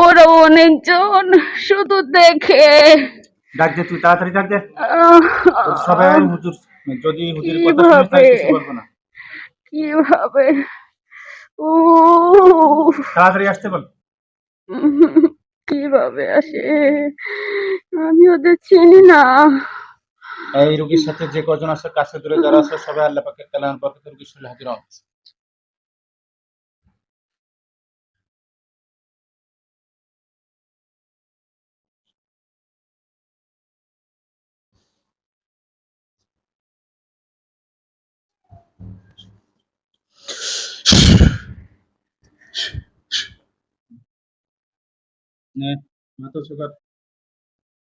ওরা অনেকজন শুধু দেখে। ডাক দে তুই তাড়াতাড়ি ডাক দে। সবাই হুজুর যদি হুজুরের কথা শুনিস তাহলে কিছু বলব না। কীভাবে? ও তাড়াতাড়ি আসতে বল। কীভাবে আসে? আমি ওদের চিনি না। এই রোগীর সাথে যে কজন আছে কাছে দূরে যারা আছে সবাই আল্লাহ পাকের কালাম বরকত রোগীর হাজির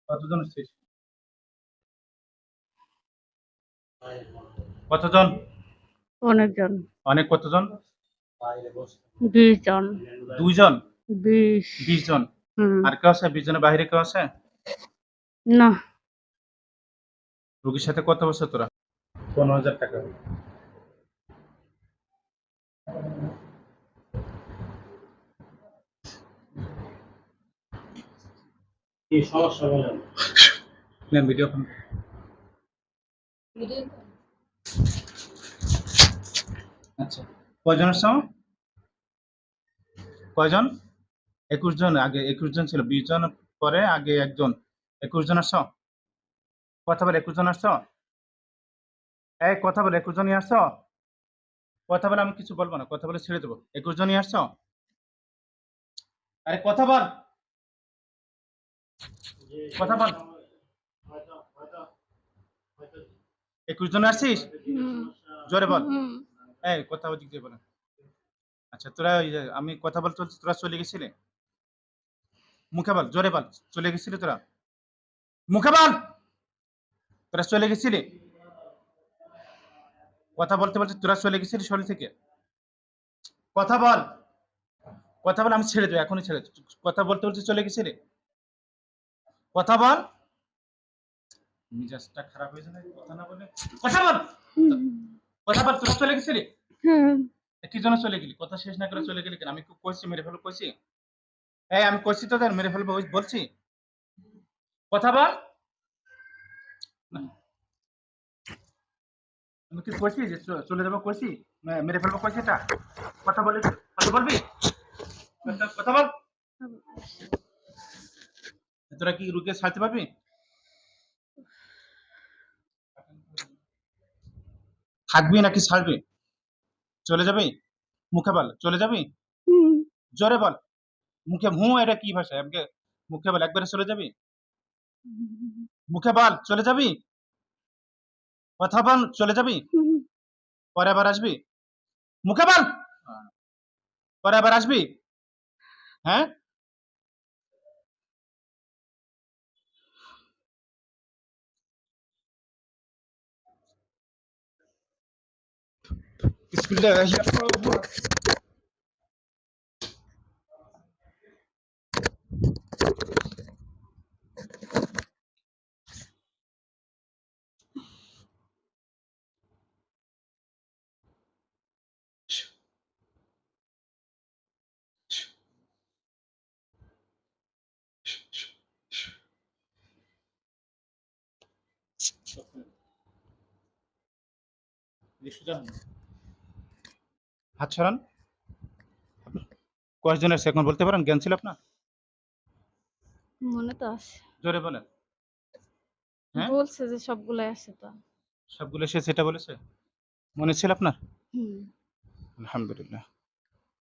কতজন আসছিস কতজন? অনেকজন। অনেক কতজন? বিশ জন দুইজন? বিশ। বিশ জন আর কেউ আছে? বিশ জনের বাইরে কেউ আছে? না। রোগীর সাথে কত বছর তোরা? পনেরো হাজার টাকা। ভিডিও ফোন আচ্ছা কয়জন আসছো কয়জন? একুশ জন আগে একুশ জন ছিল বিশ জন পরে আগে একজন। একুশ জন আসছো কথা বলে একুশ জন আসছো এই কথা বলে একুশ জনই আসছো কথা বলে আমি কিছু বলব না কথা বলে ছেড়ে দেবো। একুশ জনই আসছো আরে কথা বল। কথা বল। একুশ জন আসছিস? জোরে বল। এই, কথা দিয়ে বলে। আচ্ছা তোরা আমি কথা বলতে বলতে তোরা চলে গেছিলে? মুখে বল, জোরে বল। চলে গেছিলি তোরা? মুখে বল! তোরা চলে গেছিলি? কথা বলতে বলতে তোরা চলে গেছিলি শরীর থেকে? কথা বল! কথা বল, আমি ছেড়ে দেবো, এখনই ছেড়ে কথা বলতে বলতে চলে গেছিলি? কথা বল। মিজাজটা খারাপ হয়েছে না কথা না বলে। কথা বল। কথা বল তোরা চলে গেছিলি? কি জন্য চলে গেলি? কথা শেষ না করে চলে গেলি কেন? আমি কইছি মেরে ফেলো কইছি। এই আমি কইছি তো তার মেরে ফেলব বলছি। কথা বল। আমি কি কইছি যে চলে যাব কইছি? মেরে ফেলব কইছি এটা? কথা বলি কথা বলবি? কথা বল। তোরা কি রুকে ছাড়তে পারবি? থাকবি নাকি ছাড়বি? চলে যাবি? মুখে বল চলে যাবি? জোরে বল। মুখে হু এটা কি ভাষা? আমাকে মুখে বল একবারে চলে যাবি? মুখে বল চলে যাবি? কথা বল চলে যাবি? পরে আবার আসবি? মুখে বল! পরে আবার আসবি? হ্যাঁ? Bismillahirrahmanirrahim. Deixa হাত ছড়ান কয়জন সেকেন্ড এখন বলতে পারেন জ্ঞান ছিল আপনার? মনে তো আছে। জোরে বলেন। হ্যাঁ? বলছে যে সবগুলাই আছে তো। সবগুলো এসে সেটা বলেছে? মনে ছিল আপনার? হুম। আলহামদুলিল্লাহ।